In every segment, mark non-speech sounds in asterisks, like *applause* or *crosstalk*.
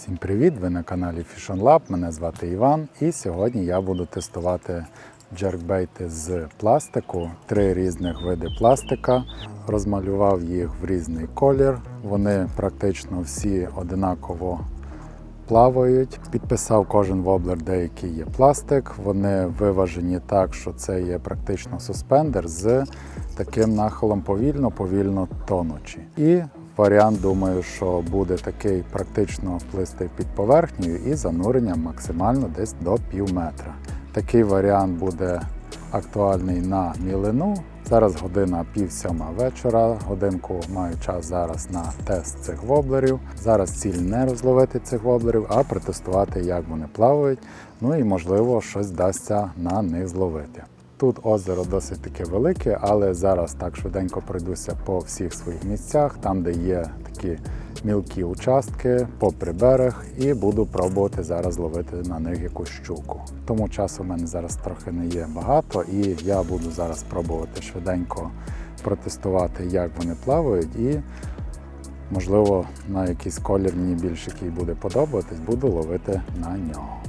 Всім привіт! Ви на каналі Fish on Lab. Мене звати Іван, і сьогодні я буду тестувати джеркбейти з пластику, три різних види пластика. Розмалював їх в різний колір. Вони практично всі одинаково плавають. Підписав кожен воблер, де який є пластик. Вони виважені так, що це є практично суспендер з таким нахилом повільно-повільно тонучи. І варіант, думаю, що буде такий практично плистий під поверхнею і зануренням максимально десь до пів метра. Такий варіант буде актуальний на мілину. Зараз година пів сьома вечора. Годинку маю час зараз на тест цих воблерів. Зараз ціль не розловити цих воблерів, а протестувати, як вони плавають. Ну і можливо щось вдасться на них зловити. Тут озеро досить таке велике, але зараз так швиденько пройдуся по всіх своїх місцях, там, де є такі мілкі участки, попри берег, і буду пробувати зараз ловити на них якусь щуку. Тому часу в мене зараз трохи не є багато, і я буду зараз пробувати швиденько протестувати, як вони плавають, і можливо на якийсь колір мені більш який буде подобатись, буду ловити на нього.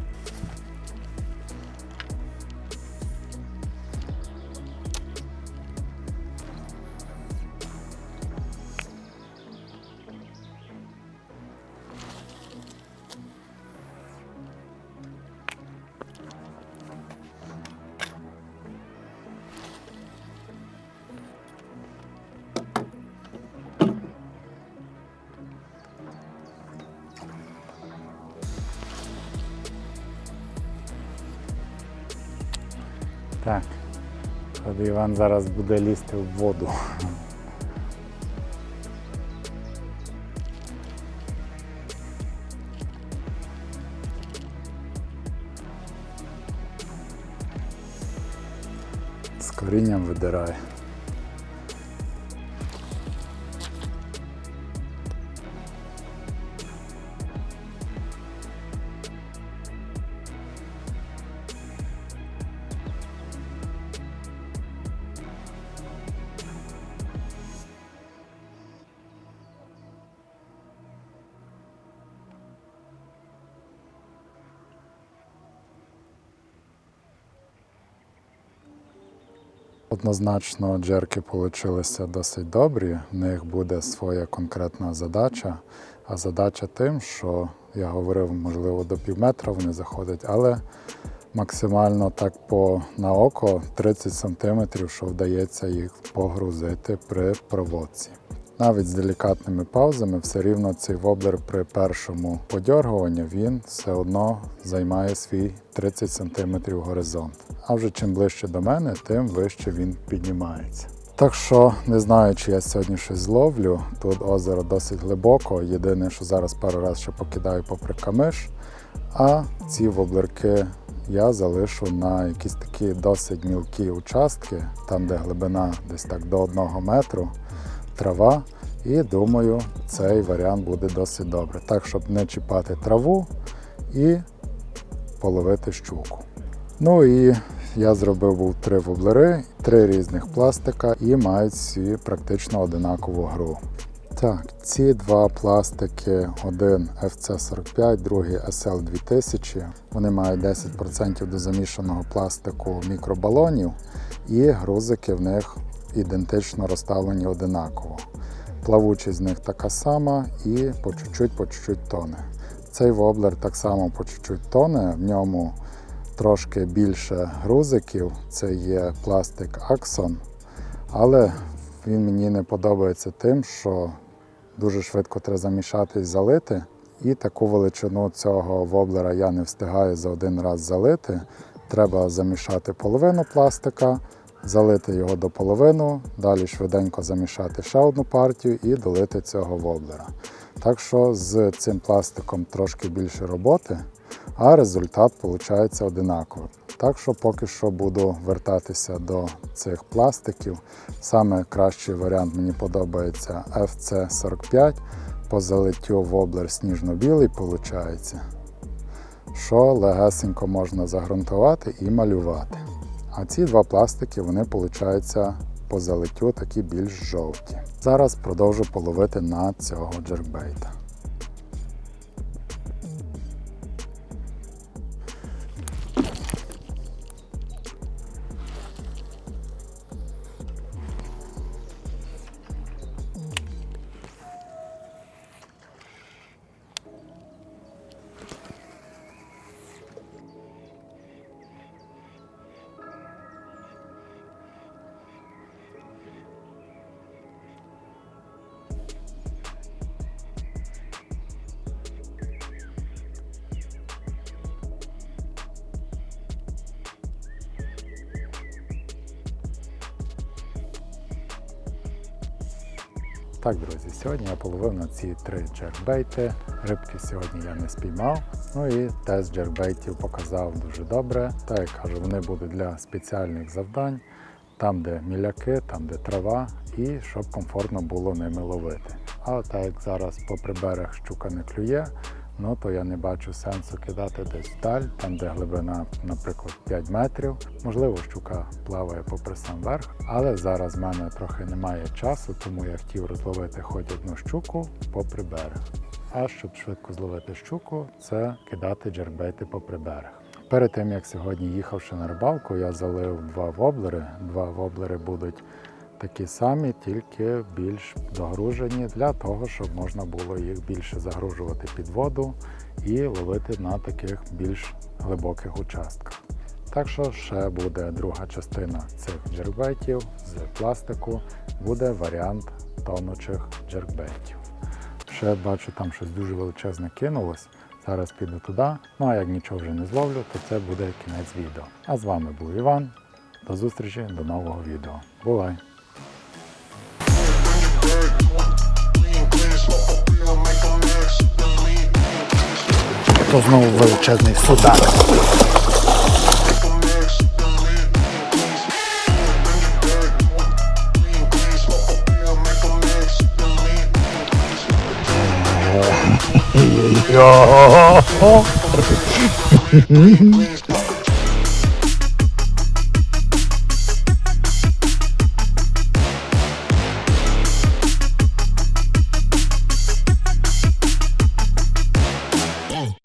Так, коли Іван зараз буде лізти в воду. З корінням видирає. Однозначно, джерки получилися досить добрі. В них буде своя конкретна задача. А задача тим, що я говорив, можливо, до пів метра вони заходять, але максимально так по на око 30 см, що вдається їх погрузити при проводці. Навіть з делікатними паузами, все рівно цей воблер при першому подьоргуванні він все одно займає свій 30 см горизонт. А вже чим ближче до мене, тим вище він піднімається. Так що не знаю, чи я сьогодні щось зловлю. Тут озеро досить глибоко. Єдине, що зараз пару разів ще покидаю попри камиш. А ці воблерки я залишу на якісь такі досить мілкі участки, там де глибина десь так до одного метру трава. І думаю, цей варіант буде досить добре. Так, щоб не чіпати траву і половити щуку. Ну і я зробив був три воблери, три різних пластика і мають всі практично одинакову гру. Так, ці два пластики, один FC45, другий SL2000, вони мають 10% до замішаного пластику мікробалонів, і грузики в них ідентично розставлені одинаково. Плавучість з них така сама і по чуть-чуть, по чуть-чуть тоне. Цей воблер так само по чуть-чуть тоне, в ньому трошки більше грузиків, це є пластик Axon, але він мені не подобається тим, що дуже швидко треба замішати і залити. І таку величину цього воблера я не встигаю за один раз залити. Треба замішати половину пластика, залити його до половину, далі швиденько замішати ще одну партію і долити цього воблера. Так що з цим пластиком трошки більше роботи, а результат виходить одинаковий. Так що поки що буду вертатися до цих пластиків. Саме кращий варіант мені подобається FC45. По залиттю воблер сніжно-білий виходить, що легесенько можна загрунтувати і малювати. А ці два пластики, вони виходить по залиттю такі більш жовті. Зараз продовжу половити на цього джеркбейта. Так, друзі, сьогодні я половив на ці три джербейти. Рибки сьогодні я не спіймав. Ну і тест джербейтів показав дуже добре. Так як кажу, вони будуть для спеціальних завдань, там, де міляки, там, де трава, і щоб комфортно було ними ловити. А так як зараз попри берег щука не клює, ну то я не бачу сенсу кидати десь вдаль, там де глибина, наприклад, 5 метрів. Можливо, щука плаває попри сам верх, але зараз в мене трохи немає часу, тому я хотів розловити хоч одну щуку попри берег. А щоб швидко зловити щуку, це кидати джербейти попри берег. Перед тим як сьогодні їхавши на рибалку, я залив два воблери. Два воблери будуть такі самі, тільки більш догружені для того, щоб можна було їх більше загружувати під воду і ловити на таких більш глибоких участках. Так що ще буде друга частина цих джеркбейтів з пластику, буде варіант тонучих джеркбейтів. Ще бачу, там щось дуже величезне кинулось. Зараз піду туди. Ну а як нічого вже не зловлю, то це буде кінець відео. А з вами був Іван. До зустрічі, до нового відео. Бувай! То знову величезний судак. Йо! *laughs*